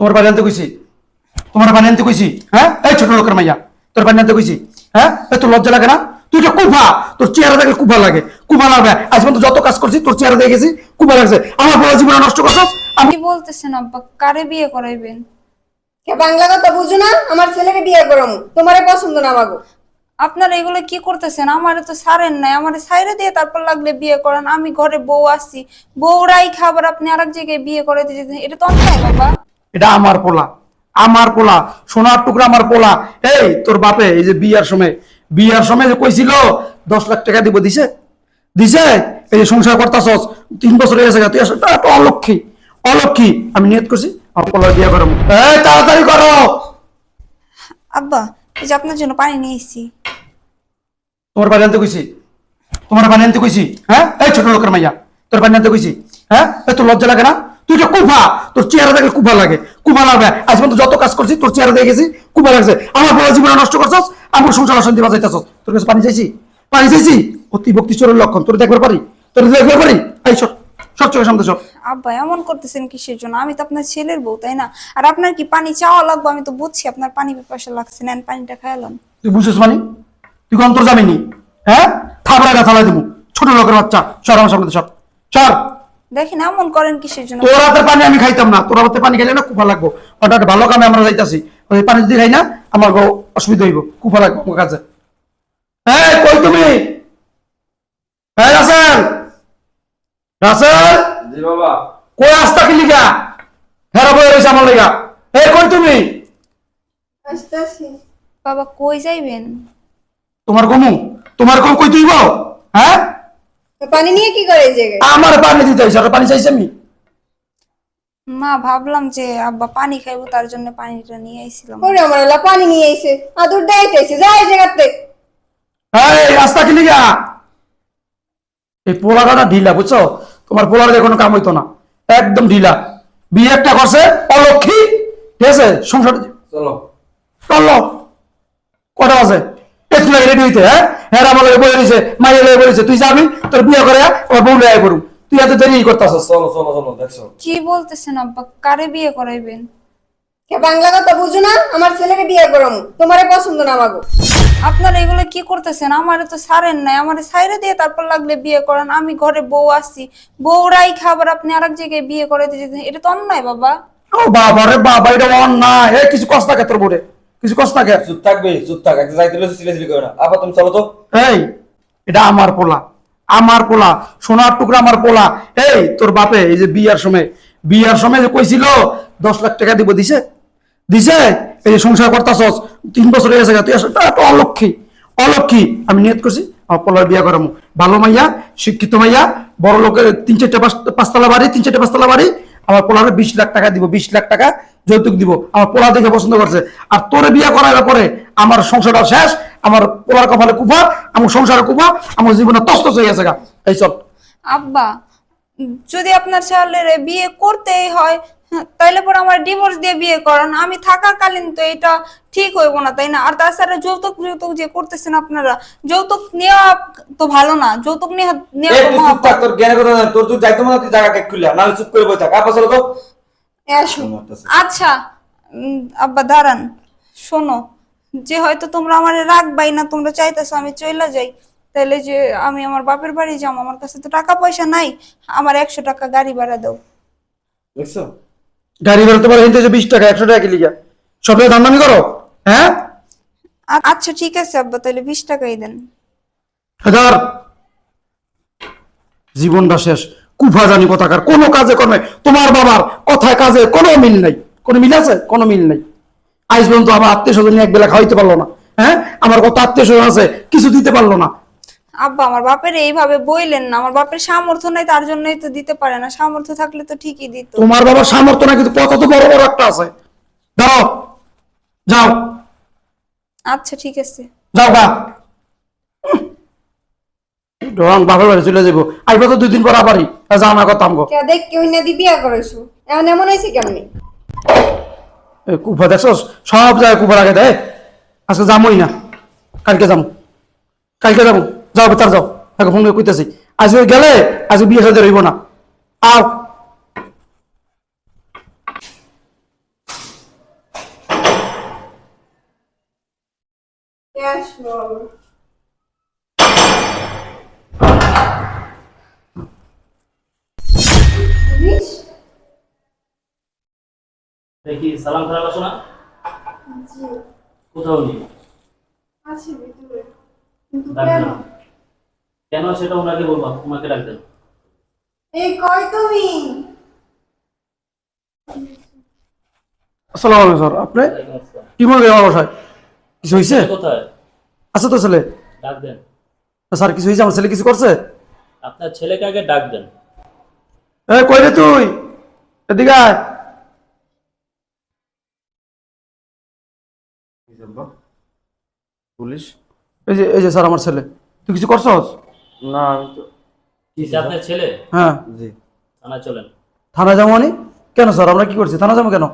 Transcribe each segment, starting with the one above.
তোমার বাড়ি আনতে কইছি? তোমার বাড়ি আনতে কইছি? হ্যাঁ? এই ছোট লোকের মাইয়া তোর বাড়ি আনতে কইছি? হ্যাঁ? এই তোর লজ্জা লাগে না? তুই তো কুফা তোর চেহারা দেখলে কুফা লাগে কুফা লাগবে। আজ পর্যন্ত যত কাজ করছি তোর চেহারা দেখে গেছি কুফা লাগছে। আমার বড় জীবন নষ্ট করছস? আমি বলতেছেন আব্বা? কারে বিয়ে করাইবেন? কে বাংলা কথা বুঝো না? আমার ছেলেকে বিয়ে করম। তোমারে পছন্দ না আমাগো। আপনারা এগুলো কি করতেছেন? আমারে তো সারেন নাই। আমারে সাইরে দিয়ে তারপর লাগলে বিয়ে করেন। আমি ঘরে বউ আসছি বউরাই খাবার আপনি আরেক জায়গায় বিয়ে করে দিয়েছেন। এটা তো অন্যায় বাবা। এটা আমার পোলা আমার পোলা সোনার টুকরা আমার পোলা। এই তোর বাপে এই যে বিয়ার সময় বিয়ার সময় যে কইছিল দশ লাখ টাকা দিব দিছে দিছে এই যে সংসার করতাছস তিন বছর হয়ে গেছে তুই আসলে অলক্ষী অলক্ষী। আমি নিয়ত করছি আমার পোলা বিয়ে করব। এই তাড়াতাড়ি করো। আব্বা এই যে আপনার জন্য পানি নিয়ে এসেছি। তোমার বাড়ি আনতে কইছি? তোমার বাড়ি আনতে কইছি? হ্যাঁ? এই ছোট লোকের মাইয়া তোর বাড়ি আনতে কইছি? হ্যাঁ? তোর লজ্জা লাগে না? তুই তো কুফা তোর চেহারা দেখলে কুফা লাগে। কুফা লাগবে আজ পর্যন্ত যত কাজ করছি তোর চেহারা দেখে গেছি কুফা লাগছে। আমার বড় জীবন নষ্ট করছস আমার সংসার অশান্তি বাজাইতেছস তোর কাছে পানি চাইছি? পানি চাইছি? অতি ভক্তি চোরের লক্ষণ। তোর দেখবার পারি? তোর দেখবার পারি? এই সব সব চোখের সামনে সব আব্বা এমন করতেছেন কিসের জন্য? আমি তো আপনার ছেলের বউ তাই না? আর আপনার কি পানি চাওয়া লাগবে? আমি তো বুঝছি আপনার পানি পিপাসা লাগছে। নেন পানিটা খাইলাম তুই বুঝছিস মানে? তুই কোন তোর জামিনি হ্যাঁ? থাবড়া গা থালাই দেবো ছোট লোকের বাচ্চা। সর আমার সামনে সব সর দেখেন এমন করেন কিসের জন্য? তোর হাতে পানি আমি খাইতাম না। তোর হাতে পানি খাইলে না কুফা লাগবো। হঠাৎ ভালো কামে আমরা যাইতাছি। ওই পানি যদি খাই না আমার অসুবিধা হইব। কুফা লাগবো আমার হ্যাঁ কই তুমি? হ্যাঁ রাসেল! রাসেল! জি বাবা। কই আসতা কি লিগা? হেরা বই রয়েছে আমার লিগা। এই কই তুমি? আসতেছি। বাবা কই যাইবেন? তোমার গমু? তোমার গম কই তুইব? হ্যাঁ? পানি নিয়ে কি করে জায়গায়? আমার পানি দিতে হইছে পানি চাইছি আমি? মা ভাবলাম যে আব্বা পানি খাইবো তার জন্য পানিটা নিয়ে আইছিলাম। ওরে আমার আল্লাহ পানি নিয়ে আইছে। আদর দেখাইতেছে যা এই জায়গাতে। এই রাস্তা কি লিগা এই পোলাটা ঢিলা বুঝছ? তোমার পোলার কোনো কাম হইতো না। একদম ঢিলা। বিয়ে একটা করছে অলক্ষী। ঠিক আছে? সংসার চলো। চলল কটা আছে একটু রেডি হইতে হ্যাঁ? হ্যাঁ আমার লাগে বলে দিছে মাইয়া লাগে বলেছে তুই যাবি? তোর বিয়ে করে ওর বউ লেগে করুম তুই এত দেরি করতেছস? চলো চলো চলো দেখছ? কি বলতেছেন আব্বা? কারে বিয়ে করাইবেন? কে বাংলা কথা বুঝো না? আমার ছেলেকে বিয়ে করম। তোমারে পছন্দ না আমাগো। আপনারা এগুলো কি করতেছেন? আমারে তো সারেন নাই। আমারে সাইরে দিয়ে তারপর লাগলে বিয়ে করেন। আমি ঘরে বউ আসছি বউরাই খাবার আপনি আরেক জায়গায় বিয়ে করে দিয়েছেন এটা তো অন্যায় বাবা। ও বাবা রে বাবা এটা অন না এ কিছু কষ্ট থাকে তোর বোরে কিছু কষ্ট থাকে? চুপ থাকবে চুপ থাক একটা যাইতে বলেছে সিলে সিলে না। আবার তুমি চলো তো। এই এটা আমার পোলা আমার পোলা সোনার টুকরা আমার পোলা। এই তোর বাপে এই যে বিয়ার সময় বিয়ার সময় যে কইছিল দশ লাখ টাকা দিব দিছে? দিছে? এই যে সংসার করতাছস তিন বছর হয়ে গেছে তুই তো অলক্ষী। অলক্ষী আমি নিয়ত করছি আমার পোলার বিয়া করামু। ভালো মাইয়া শিক্ষিত মাইয়া বড় লোকের তিন চারটে পাঁচ- পাঁচতলা বাড়ি তিন চারটে পাঁচতলা বাড়ি আমার পোলারে বিশ লাখ টাকা দিব বিশ লাখ টাকা যৌতুক দিব আমার পোলা দেখে পছন্দ করছে। আর তোরে বিয়া করার পরে আমার সংসারটা শেষ আমার পোলার কপালে কুফা আমার সংসারে কুফা আমার জীবনে তস্তস হয়ে গেছে গা। এই সব আব্বা যদি আপনার ছেলের বিয়ে করতেই হয় হ্যাঁ, তাইলে পরে আমার ডিভোর্স দিয়ে বিয়ে করান। আমি থাকাকালীন তো এটা ঠিক হইব না তাই না? আর তাছাড়া যৌতুক যৌতুক যে করতেছেন আপনারা যৌতুক নেওয়া তো ভালো না যৌতুক চুপ থাক তোর জ্ঞানের কথা তোর তুই যাইতে তুই জায়গা টেক খুললা নাহলে চুপ করে বই থাক। চলো তো। আচ্ছা আব্বা দাঁড়ান। শোনো যে হয়তো তোমরা আমার রাখবাই না তোমরা চাইতেছো আমি চইলা যাই। তাহলে যে আমি আমার বাপের বাড়ি যাও আমার কাছে তো টাকা পয়সা নাই আমার একশো টাকা গাড়ি ভাড়া দাও। দেখছ? গাড়ি পারে হিন্দি বিশ টাকা একশো টাকা কি লিগা? সব দাম দামি করো হ্যাঁ? আচ্ছা ঠিক আছে আব্বা তাহলে বিশ টাকাই দেন। ধর জীবনটা শেষ। কুফা জানি কথাকার কোনো কাজে কর্মে তোমার বাবার কথায় কাজে কোনো মিল নাই। কোনো মিল আছে? কোনো মিল নাই। আজ পর্যন্ত আমার আত্মীয় স্বজন এক বেলা খাওয়াইতে পারল না। হ্যাঁ? আমার কত আত্মীয় স্বজন আছে কিছু দিতে পারল না। আব্বা আমার বাপের এইভাবে বইলেন না। আমার বাপের সামর্থ্য নাই তার জন্যই তো দিতে পারে না। সামর্থ্য থাকলে তো ঠিকই দিত। তোমার বাবার সামর্থ্য না কিন্তু কত তো বড় বড় একটা আছে। দাও যাও। আচ্ছা ঠিক আছে। যাও গা। রং বাপের বাড়ি চলে যাব আইব তো দুদিন পর আবারই। যা না কথা আমগো কে দেখ কেউ না দিবি আর করেছ এমন এমন হইছে কেমনে? কুফা দেখছস? সব জায়গায় কুফা লাগে দেয় আজকে যামই না। কালকে যাম। কালকে যাব যাও বেতার যাও। তাকে ফোন করে কইতেছি। আজকে গেলে আজ বিয়ে সাজে রইব না। আর Yes, Mom. দেখি সালাম খারাপ আসো না। জি। কোথাও নেই। আছে ভিতরে। কিন্তু কেন? কেন সেটা ওনাকে বলবা তোমাকে ডাকবেন এই কই তুমি? আসসালামু আলাইকুম স্যার আপনি? কি মনে করেন বাসায়? কিছু হয়েছে কোথায়? আছে তো ছেলে? ডাক দেন স্যার কিছু হয়েছে আমার ছেলে কিছু করছে? আপনার ছেলেকে আগে ডাক দেন কই রে তুই? এদিকে আয়। পুলিশ। এই যে এই যে স্যার আমার ছেলে। তুই কিছু করছস? না আমি তো এই আপনার ছেলে? হ্যাঁ। জি। থানায় চলেন। থানায় যাব মানে? কেন স্যার আমরা কি করছি? থানা যাব কেন?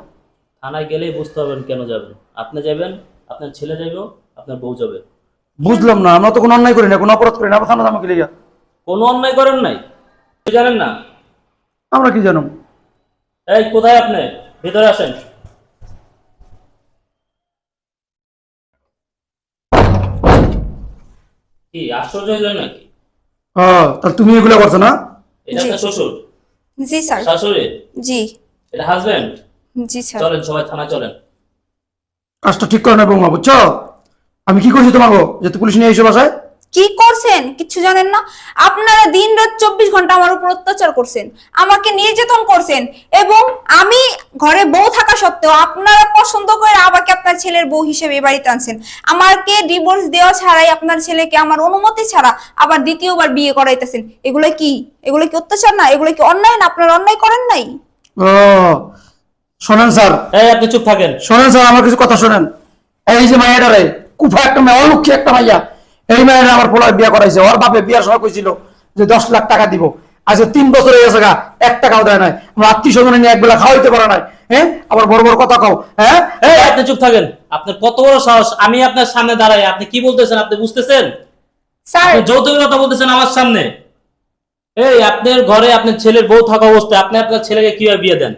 থানায় গেলেই বুঝতে পারবেন কেন যাবেন। আপনি যাবেন আপনার ছেলে যাবে আপনার বউ যাবে। বুঝলাম না আমরা তো কোনো অন্যায় করি না কোনো অপরাধ করি না আমরা থানা যাব কি লিগা? কোনো অন্যায় করেন নাই। জানেন না। আমরা কি জানো এই কোথায় আপনি? ভিতরে আসেন। কি আশ্চর্য হইল নাকি? হ্যাঁ তাহলে তুমি এগুলো করছ না? এটা আপনার শ্বশুর? জি স্যার। শাশুড়ি জি। এটা হাজবেন্ড জি স্যার। চলেন সবাই থানা চলেন। কাজটা ঠিক করে না বৌমা বুঝছ? আমি কি করছি তোমাকে? যে পুলিশ নিয়ে এসে বাসায়। কি করছেন? কিছু জানেন না? আপনারা দিন রাত চব্বিশ ঘণ্টা আমার উপর অত্যাচার করছেন আমাকে নির্যাতন করছেন এবং আমি ঘরে বউ থাকা সত্ত্বেও আপনারা পছন্দ করে আমাকে আপনার ছেলের বউ হিসেবে বাড়িতে আনছেন। আমাকে ডিভোর্স দেওয়া ছাড়াই আপনার ছেলেকে আমার অনুমতি ছাড়া আবার দ্বিতীয়বার বিয়ে করাইতেছেন। এগুলো কি? এগুলো কি অত্যাচার না? এগুলো কি অন্যায় না আপনারা অন্যায় করেন নাই? ও শোনেন স্যার। এই আপনি চুপ থাকেন। শোনেন স্যার আমার কিছু কথা শোনেন। এই যে মাইয়াটা রে কুফা একটা মেয়ে অলক্ষী একটা মাইয়া। এই মায়ের আমার পোলায় বিয়ে করাইছে ওর বাপে বিয়ার সময় কইছিল যে দশ লাখ টাকা দিব। আজকে তিন বছর হয়ে গেছে গা এক টাকাও দেয় নাই। আমার আত্মীয় স্বজনে নিয়ে একবেলা খাওয়াইতে পারে নাই। হ্যাঁ? আবার বড় বড় কথা কও। হ্যাঁ? এই আপনি চুপ থাকেন। আপনার কত বড় সাহস? আমি আপনার সামনে দাঁড়াই আপনি কি বলতেছেন আপনি বুঝতেছেন? স্যার। যৌতুকের কথা বলতেছেন আমার সামনে। এই আপনার ঘরে আপনার ছেলের বউ থাকা অবস্থায় আপনি আপনার ছেলেকে কীভাবে বিয়ে দেন?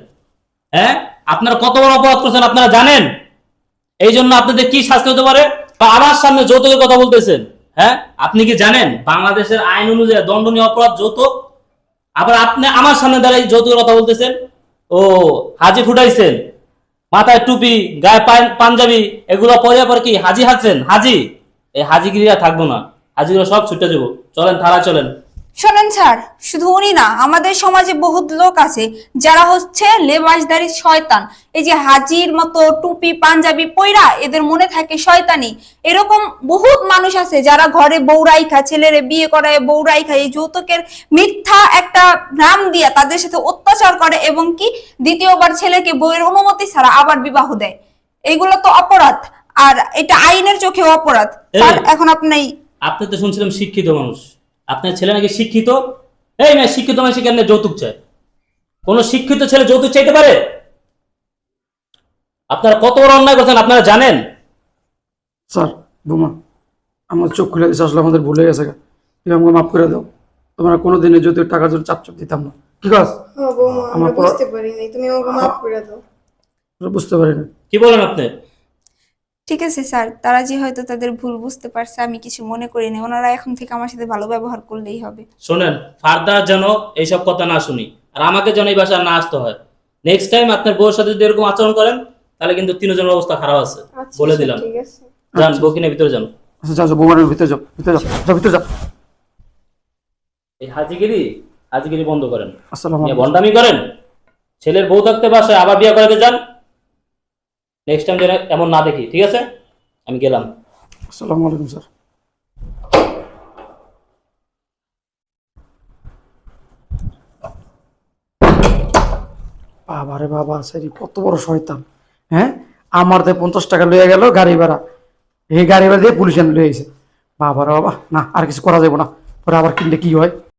হ্যাঁ? আপনারা কত বড় অপরাধ করছেন আপনারা জানেন? এই জন্য আপনাদের কি শাস্তি হতে পারে? বা আমার সামনে যৌতুকের কথা বলতেছেন? হ্যাঁ? আপনি কি জানেন? বাংলাদেশের আইন অনুযায়ী দণ্ডনীয় অপরাধ যৌতুক? আবার আপনি আমার সামনে দাঁড়াই যৌতুকের কথা বলতেছেন? ও, হাজি ফুটাইছেন। মাথায় টুপি, গায়ে পাঞ্জাবি, এগুলো পরে পরে কি হাজি হাজছেন হাজি? এই হাজিগিরিরা থাকব না। হাজিগুলো সব ছুটে যাব। চলেন থালা চলেন। শোনেন স্যার শুধু উনি না আমাদের সমাজে বহুত লোক আছে যারা হচ্ছে লেবাসদারি শয়তান। এই যে হাজির মতো টুপি পাঞ্জাবি পইরা এদের মনে থাকে শয়তানি। এরকম বহুত মানুষ আছে যারা ঘরে বৌরাইখা ছেলেরে বিয়ে করায় বৌরাইখা এই যৌতুকের মিথ্যা একটা নাম দিয়া তাদের সাথে অত্যাচার করে এবং কি দ্বিতীয়বার ছেলেকে বউয়ের অনুমতি ছাড়া আবার বিবাহ দেয়। এগুলো তো অপরাধ আর এটা আইনের চোখে অপরাধ। এখন আপনি আপনি তো শুনছিলাম শিক্ষিত মানুষ। আপনার ছেলে নাকি শিক্ষিত? এই না শিক্ষিত মানুষ কেন যৌতুক চায়? কোন শিক্ষিত ছেলে যৌতুক চাইতে পারে? আপনারা কত বড় অন্যায় করছেন আপনারা জানেন? স্যার বোমা আমার চোখ খুলে দিচ্ছে আসলে আমাদের ভুলে গেছে তুমি আমাকে মাফ করে দাও। তোমরা কোনোদিনে যদি টাকা যদি চাপ চাপ দিতাম না। ঠিক আছে ও বৌমা আমরা বুঝতে পারিনি। তুমি আমাকে মাফ করে দাও। বুঝতে পারি না কি বলেন আপনি? ঠিক আছে স্যার তারা যে হয়তো তাদের ভুল বুঝতে পারছে আমি কিছু মনে করি না ওনারা এখন থেকে আমার সাথে ভালো ব্যবহার করলেই হবে। শোনেন ফার্দার যেন এইসব কথা না শুনি আর আমাকে যেন এই বাসায় না আসতে হয়। নেক্সট টাইম আপনার বউর সাথে যদি এরকম আচরণ করেন তাহলে কিন্তু তিনজনের অবস্থা খারাপ আছে। আচ্ছা বলে দিলাম। ঠিক আছে। যান বকিনে ভিতরে যান। আচ্ছা যাও যাও, বৌমার ভিতরে যাও ভিতরে যাও যাও ভিতরে যাও। এই হাজিগিরি হাজিগিরি বন্ধ করেন। আসসালামু নিয়ে আলাইকুম। ভণ্ডামি করেন। ছেলের বউ থাকতে বাসায় আবার বিয়ে করাতে যান। নেক্সট টাইম যেন এমন না দেখি, ঠিক আছে? আমি গেলাম। আসসালামু আলাইকুম, স্যার। বাবা রে বাবা সেরি কত বড় শয়তান। হ্যাঁ? আমার তো পঞ্চাশ টাকা লয়ে গেল গাড়ি ভাড়া। এই গাড়ি ভাড়া দিয়ে পুলিশ এনে বাবা রে বাবা, না, আর কিছু করা যাবে না। পরে আবার কিনলে কি হয়?